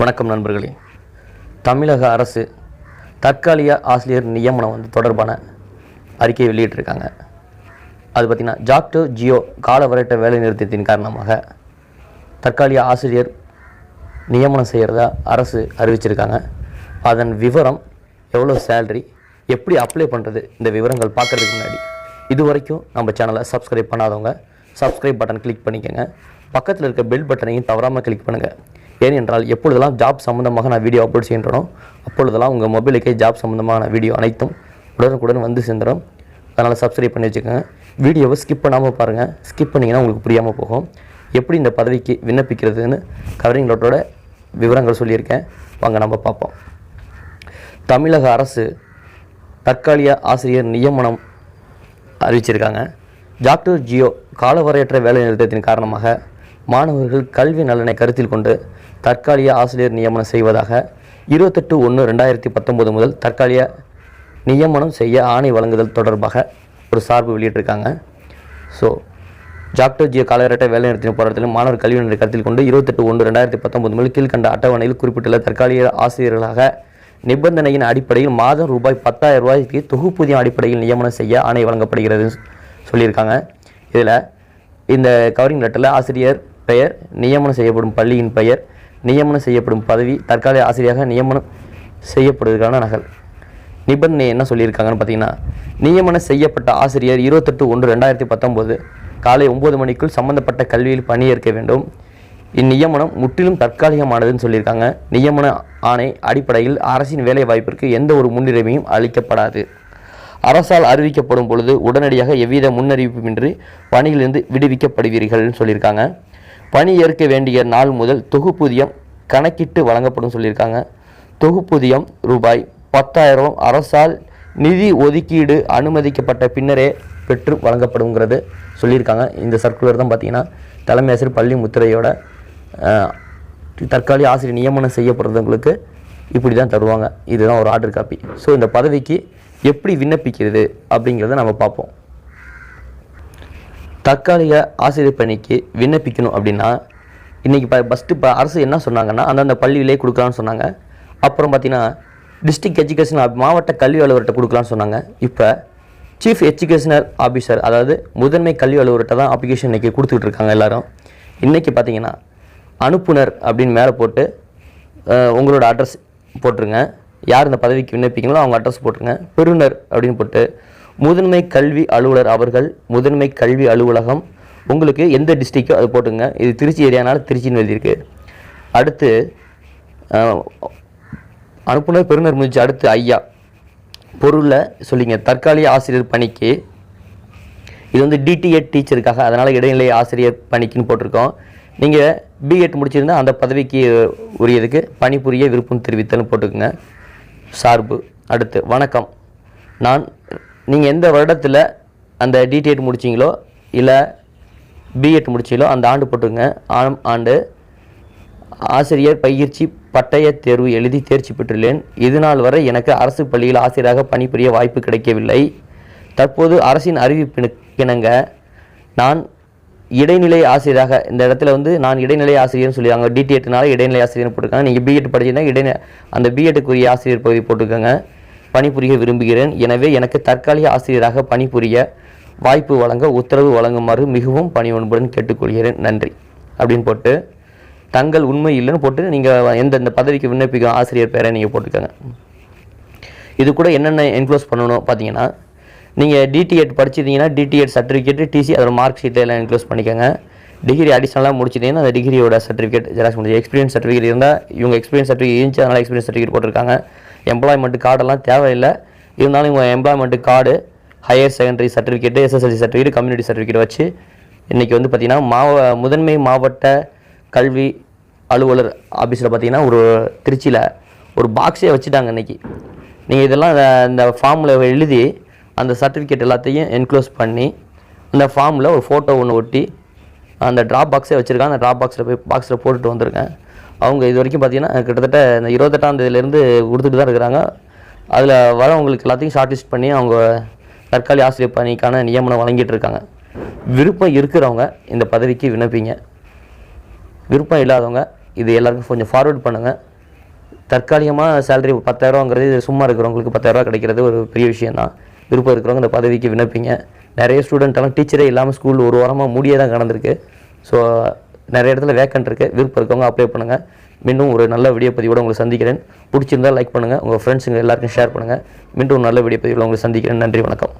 வணக்கம் நண்பர்களே. தமிழக அரசு தற்காலிக ஆசிரியர் நியமனம் வந்து தொடர்பான அறிக்கையை வெளியிட்டிருக்காங்க. அது பார்த்திங்கன்னா ஜாக்டோ ஜியோ காலவரட்ட வேலை நிறுத்தத்தின் காரணமாக தற்காலிக ஆசிரியர் நியமனம் செய்கிறதா அரசு அறிவிச்சிருக்காங்க. அதன் விவரம் எவ்வளோ சேலரி எப்படி அப்ளை பண்ணுறது இந்த விவரங்கள் பார்க்குறதுக்கு முன்னாடி இது வரைக்கும் நம்ம சேனலை சப்ஸ்கிரைப் பண்ணாதவங்க சப்ஸ்கிரைப் பட்டன் கிளிக் பண்ணிக்கோங்க. பக்கத்தில் இருக்க பெல் பட்டனையும் தவறாமல் கிளிக் பண்ணுங்கள் ஏனென்றால் எப்பொழுதெல்லாம் ஜாப் சம்மந்தமாக நான் வீடியோ அப்லோட் செய்கின்றனோ அப்பொழுதெல்லாம் உங்கள் மொபைலுக்கே ஜாப் சம்மந்தமான வீடியோ அனைத்தும் உடனுக்குடன் வந்து சேர்ந்துடும். அதனால் சப்ஸ்கிரைப் பண்ணி வச்சுக்கோங்க. வீடியோவை ஸ்கிப் பண்ணாமல் பாருங்கள் ஸ்கிப் பண்ணிங்கன்னா உங்களுக்கு புரியாமல் போகும். எப்படி இந்த பதவிக்கு விண்ணப்பிக்கிறதுன்னு கவரிங் லோட்டோட விவரங்கள் சொல்லியிருக்கேன். வாங்க நம்ம பார்ப்போம். தமிழக அரசு தற்காலிக ஆசிரியர் நியமனம் அறிவிச்சிருக்காங்க. ஜாக்டர் ஜியோ காலவரையற்ற வேலைநிறுத்தத்தின் காரணமாக மாணவர்கள் கல்வி நலனை கருத்தில் கொண்டு தற்காலிக ஆசிரியர் நியமனம் செய்வதாக இருபத்தெட்டு ஒன்று ரெண்டாயிரத்தி பத்தொம்போது முதல் தற்காலிக நியமனம் செய்ய ஆணை வழங்குதல் தொடர்பாக ஒரு சார்பு வெளியிட்டிருக்காங்க. ஸோ ஜாக்டர் ஜியோ காலகட்ட வேலை நிறுத்தின போராட்டத்தில் மாணவர் கல்வி நலனை கருத்தில் கொண்டு இருபத்தெட்டு ஒன்று ரெண்டாயிரத்தி பத்தொம்போது முதல் கீழ்கண்ட அட்டவணையில் குறிப்பிட்டுள்ள தற்காலிக ஆசிரியர்களாக நிபந்தனையின் அடிப்படையில் மாதம் ரூபாய் பத்தாயிரம் ரூபாய்க்கு தொகுப்பூதியம் அடிப்படையில் நியமனம் செய்ய ஆணை வழங்கப்படுகிறது சொல்லியிருக்காங்க. இதில் இந்த கவரிங் லெட்டரில் ஆசிரியர் பெயர் நியமனம் செய்யப்படும் பள்ளியின் பெயர் நியமனம் செய்யப்படும் பதவி தற்காலிக ஆசிரியராக நியமனம் செய்யப்படுவதற்கான நகல். நிபந்தனை என்ன சொல்லியிருக்காங்கன்னு பார்த்தீங்கன்னா நியமனம் செய்யப்பட்ட ஆசிரியர் இருபத்தெட்டு ஒன்று ரெண்டாயிரத்தி பத்தொம்போது காலை ஒம்பது மணிக்குள் சம்பந்தப்பட்ட கல்வியில் பணியேற்க வேண்டும். இந்நியமனம் முற்றிலும் தற்காலிகமானதுன்னு சொல்லியிருக்காங்க. நியமன ஆணை அடிப்படையில் அரசின் வேலை வாய்ப்பிற்கு எந்த ஒரு முன்னுரிமையும் அளிக்கப்படாது. அரசால் அறிவிக்கப்படும் பொழுது உடனடியாக எவ்வித முன்னறிவிப்புமின்றி பணியிலிருந்து விடுவிக்கப்படுவீர்கள்னு சொல்லியிருக்காங்க. பணி ஏற்க வேண்டிய நாள் முதல் தொகுப்பூதியம் கணக்கிட்டு வழங்கப்படும் சொல்லியிருக்காங்க. தொகுப்பூதியம் ரூபாய் பத்தாயிரம் அரசால் நிதி ஒதுக்கீடு அனுமதிக்கப்பட்ட பின்னரே பெற்று வழங்கப்படுங்கிறது சொல்லியிருக்காங்க. இந்த சர்க்குலர் தான் பார்த்தீங்கன்னா தலைமை ஆசிரியர் பள்ளி முத்திரையோட தற்காலிக ஆசிரியர் நியமனம் செய்யப்படுறவங்களுக்கு இப்படி தான் தருவாங்க. இதுதான் ஒரு ஆர்டர் காப்பி ஸோ இந்த பதவிக்கு எப்படி விண்ணப்பிக்கிறது அப்படிங்கிறத நம்ம பார்ப்போம். தற்காலிக ஆசிரியர் பணிக்கு விண்ணப்பிக்கணும் அப்படின்னா இன்றைக்கி இப்போ ஃபஸ்ட்டு இப்போ அரசு என்ன சொன்னாங்கன்னா அந்தந்த பள்ளியிலே கொடுக்கலான்னு சொன்னாங்க. அப்புறம் பார்த்தீங்கன்னா டிஸ்ட்ரிக்ட் எஜுகேஷன் மாவட்ட கல்வி அலுவலர்கிட்ட கொடுக்கலான்னு சொன்னாங்க. இப்போ சீஃப் எஜுகேஷனல் ஆஃபீஸர் அதாவது முதன்மை கல்வி அலுவலர்கிட்ட தான் அப்ளிகேஷன் இன்றைக்கி கொடுத்துட்டு இருக்காங்க எல்லோரும். இன்றைக்கி பார்த்தீங்கன்னா அனுப்புனர் அப்படின்னு மேலே போட்டு உங்களோட அட்ரஸ் போட்டுருங்க. யார் இந்த பதவிக்கு விண்ணப்பிக்கங்களோ அவங்க அட்ரஸ் போட்டுருங்க. பெறுநர் அப்படின்னு போட்டு முதன்மை கல்வி அலுவலர் அவர்கள் முதன்மை கல்வி அலுவலகம் உங்களுக்கு எந்த டிஸ்ட்ரிக்கோ அது போட்டுங்க இது திருச்சி ஏரியானால திருச்சின்னு எழுதியிருக்கு. அடுத்து அனுப்புனர் பெருநர் முடிஞ்சு அடுத்து ஐயா. பொருளில் சொல்லிங்க. தற்காலிக ஆசிரியர் பணிக்கு. இது வந்து டிடிஎட் டீச்சருக்காக அதனால் இடைநிலை ஆசிரியர் பணிக்குன்னு போட்டிருக்கோம். நீங்கள் பிஎட் முடிச்சிருந்தா அந்த பதவிக்கு உரியதுக்கு பணிபுரிய விருப்பம் தெரிவித்தல்னு போட்டுக்கோங்க. சார்பு. அடுத்து வணக்கம். நான் நீங்கள் எந்த வருடத்தில் அந்த டிடிஎட் முடிச்சீங்களோ இல்லை பிஎட் முடிச்சிங்களோ அந்த ஆண்டு போட்டுக்கோங்க. ஆம் ஆண்டு ஆசிரியர் பயிற்சி பட்டய தேர்வு எழுதி தேர்ச்சி பெற்றுள்ளேன். இது நாள் வரை எனக்கு அரசு பள்ளியில் ஆசிரியராக பணிபுரிய வாய்ப்பு கிடைக்கவில்லை. தற்போது அரசின் அறிவிப்பினுக்கிணங்க நான் இடைநிலை ஆசிரியராக இந்த இடத்துல வந்து நான் இடைநிலை ஆசிரியர்னு சொல்லியிருக்காங்க. டிடிஎட்னால இடைநிலை ஆசிரியர் போட்டிருக்காங்க. நீங்கள் பிஎட் படிச்சீங்கன்னா இடைநிலை அந்த பிஎட்டுக்குரிய ஆசிரியர் பகுதி போட்டுக்கோங்க. பணிபுரிய விரும்புகிறேன். எனவே எனக்கு தற்காலிக ஆசிரியராக பணிபுரிய வாய்ப்பு வழங்க உத்தரவு வழங்குமாறு மிகவும் பணிவன்புடன் கேட்டுக்கொள்கிறேன். நன்றி. அப்படின்னு போட்டு தங்கள் உண்மை இல்லைன்னு போட்டு நீங்கள் எந்தெந்த பதவிக்கு விண்ணப்பிக்கும் ஆசிரியர் பேரை நீங்கள் போட்டுக்கோங்க இது கூட என்னென்ன என்க்ளோஸ் பண்ணணும் பார்த்தீங்கன்னா நீங்கள் D T Ed படிச்சிருந்தீங்கன்னா D T Ed certificate TC அதோட மார்க் ஷீட்டில் எல்லாம் என்க்ளோஸ் பண்ணிக்கோங்க. டிகிரி அடிஷனலாக முடிச்சிட்டிங்கன்னா அந்த டிகிரியோட சர்டிஃபிகேட் ஜெராக்ஸ் முடிச்சு எக்ஸ்பீரியன்ஸ் சர்டிஃபிகேட் இருந்தால் இவங்க எக்ஸ்பீரியன்ஸ் சர்டிஃபிகேட் இருந்துச்சு அதனால் எக்ஸ்பீரியன்ஸ் சர்டிஃபிகேட் போட்டிருக்காங்க. எம்ப்ளாய்மெண்ட் கார்டெல்லாம் தேவையில்லை. இருந்தாலும் இவங்க employment card higher secondary certificate SSLC certificate community certificate வச்சு இன்றைக்கி வந்து பார்த்திங்கன்னா மாவ முதன்மை மாவட்ட கல்வி அலுவலர் ஆஃபீஸில் பார்த்தீங்கன்னா ஒரு திருச்சியில் ஒரு பாக்ஸே வச்சுட்டாங்க இன்றைக்கி நீங்கள் இதெல்லாம் இந்த- ஃபார்மில் எழுதி அந்த சர்டிஃபிகேட் எல்லாத்தையும் என்க்ளோஸ் பண்ணி அந்த ஃபார்மில் ஒரு ஃபோட்டோ ஒன்று ஒட்டி அந்த ட்ராப் பாக்ஸே வச்சுருக்காங்க. அந்த ட்ராப் பாக்ஸில் போய் பாக்ஸில் போட்டுட்டு வந்திருக்கேன். அவங்க இது வரைக்கும் பார்த்தீங்கன்னா கிட்டத்தட்ட இந்த இருபத்தெட்டாம் தேதியிலேருந்து கொடுத்துட்டு தான் இருக்கிறாங்க. அதில் வரவங்களுக்கு எல்லாத்தையும் ஷார்ட் லிஸ்ட் பண்ணி அவங்க தற்காலிக ஆசிரியர் பணிக்கான நியமனம் வழங்கிட்டு இருக்காங்க. விருப்பம் இருக்கிறவங்க இந்த பதவிக்கு விண்ணப்பிங்க. விருப்பம் இல்லாதவங்க இது எல்லாருக்கும் கொஞ்சம் ஃபார்வர்ட் பண்ணுங்கள் தற்காலிகமாக சேலரி பத்தாயிரரூவாங்கிறது சும்மா இருக்கிறவங்களுக்கு பத்தாயிரரூவா கிடைக்கிறது ஒரு பெரிய விஷயம் தான் விருப்பம் இருக்கிறவங்க இந்த பதவிக்கு விண்ணப்பிங்க. நிறைய ஸ்டூடெண்ட்டெல்லாம் டீச்சரே இல்லாமல் ஸ்கூல் ஒரு வாரமாக மூடியே தான் கடந்திருக்கு. ஸோ நிறைய இடத்துல வேக்கன்ட் இருக்குது விருப்பம் இருக்கவங்க அப்ளை பண்ணுங்கள் மீண்டும் ஒரு நல்ல வீடியோ பதிவோடு உங்களை சந்திக்கிறேன். பிடிச்சிருந்தா லைக் பண்ணுங்கள் உங்கள் ஃப்ரெண்ட்ஸுங்க எல்லாருக்கும் ஷேர் பண்ணுங்கள் மீண்டும் ஒரு நல்ல வீடியோ பதிவில் உங்களை சந்திக்கிறேன். நன்றி வணக்கம்.